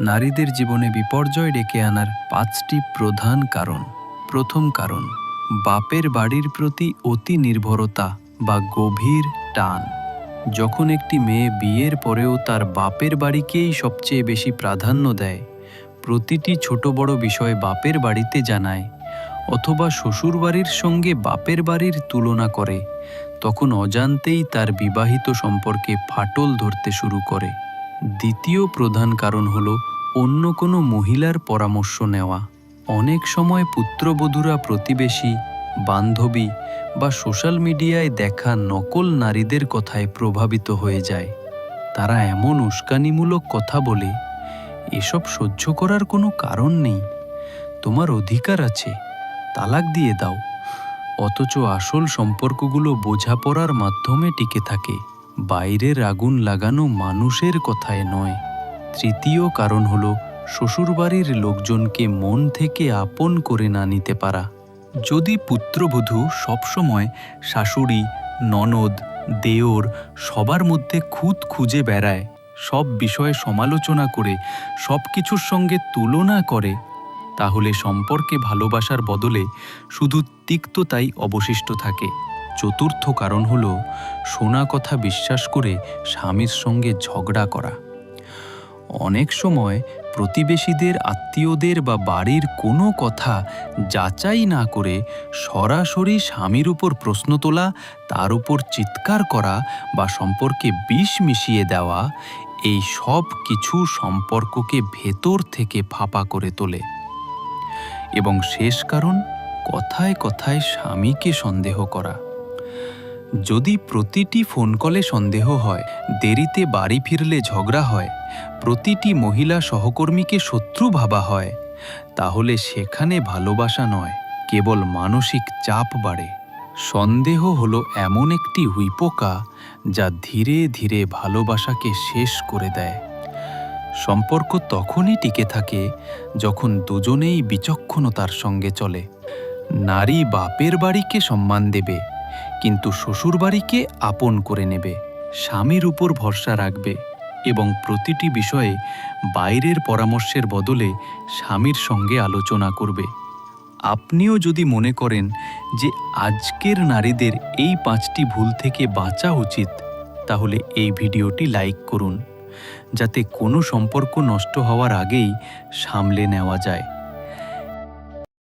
নারীদের জীবনে বিপর্যয় ডেকে আনার পাঁচটি প্রধান কারণ। প্রথম কারণ, বাপের বাড়ির প্রতি অতি নির্ভরতা বা গভীর টান। যখন একটি মেয়ে বিয়ের পরেও তার বাপের বাড়িকেই সবচেয়ে বেশি প্রাধান্য দেয়, প্রতিটি ছোট বড় বিষয় বাপের বাড়িতে জানায় অথবা শ্বশুরবাড়ির সঙ্গে বাপের বাড়ির তুলনা করে, তখন অজান্তেই তার বিবাহিত সম্পর্কে ফাটল ধরতে শুরু করে। দ্বিতীয় প্রধান কারণ হল অন্য কোনো মহিলার পরামর্শ নেওয়া। অনেক সময় পুত্রবধূরা প্রতিবেশী, বান্ধবী বা সোশ্যাল মিডিয়ায় দেখা নকল নারীদের কথায় প্রভাবিত হয়ে যায়। তারা এমন উস্কানিমূলক কথা বলে, এসব সহ্য করার কোনো কারণ নেই। তোমার অধিকার আছে, তালাক দিয়ে দাও। অথচ আসল সম্পর্কগুলো বোঝাপড়ার মাধ্যমে টিকে থাকে। বাইরের আগুন লাগানো মানুষের কথায় নয়। তৃতীয় কারণ হল, শ্বশুরবাড়ির লোকজনকে মন থেকে আপন করে না নিতে পারা। যদি পুত্রবধূ সবসময় শাশুড়ি, ননদ, দেওর সবার মধ্যে খুঁত খুঁজে বেড়ায়, সব বিষয়ে সমালোচনা করে, সব কিছুর সঙ্গে তুলনা করে, তাহলে সম্পর্কে ভালোবাসার বদলে শুধু তিক্ততাই অবশিষ্ট থাকে। চতুর্থ কারণ হল শোনা কথা বিশ্বাস করে স্বামীর সঙ্গে ঝগড়া করা। অনেক সময় প্রতিবেশীদের, আত্মীয়দের বা বাড়ির কোনো কথা যাচাই না করে সরাসরি স্বামীর উপর প্রশ্ন তোলা, তার উপর চিৎকার করা বা সম্পর্কে বিষ মিশিয়ে দেওয়া, এই সব কিছু সম্পর্ককে ভেতর থেকে ফাঁপা করে তোলে। এবং শেষ কারণ, কথায় কথায় স্বামীকে সন্দেহ করা। যদি প্রতিটি ফোন কলে সন্দেহ হয়, দেরিতে বাড়ি ফিরলে ঝগড়া হয়, প্রতিটি মহিলা সহকর্মীকে শত্রু ভাবা হয়, তাহলে সেখানে ভালোবাসা নয়, কেবল মানসিক চাপ বাড়ে। সন্দেহ হলো এমন একটি হুইপোকা যা ধীরে ধীরে ভালোবাসাকে শেষ করে দেয়। সম্পর্ক তখনই টিকে থাকে যখন দুজনেই বিচক্ষণতার সঙ্গে চলে। নারী বাপের বাড়িকে সম্মান দেবে কিন্তু শ্বশুরবাড়িকে আপন করে নেবে, স্বামীর উপর ভরসা রাখবে এবং প্রতিটি বিষয়ে বাইরের পরামর্শের বদলে স্বামীর সঙ্গে আলোচনা করবে। আপনিও যদি মনে করেন যে আজকের নারীদের এই পাঁচটি ভুল থেকে বাঁচা উচিত, তাহলে এই ভিডিওটি লাইক করুন, যাতে কোনো সম্পর্ক নষ্ট হওয়ার আগেই সামলে নেওয়া যায়।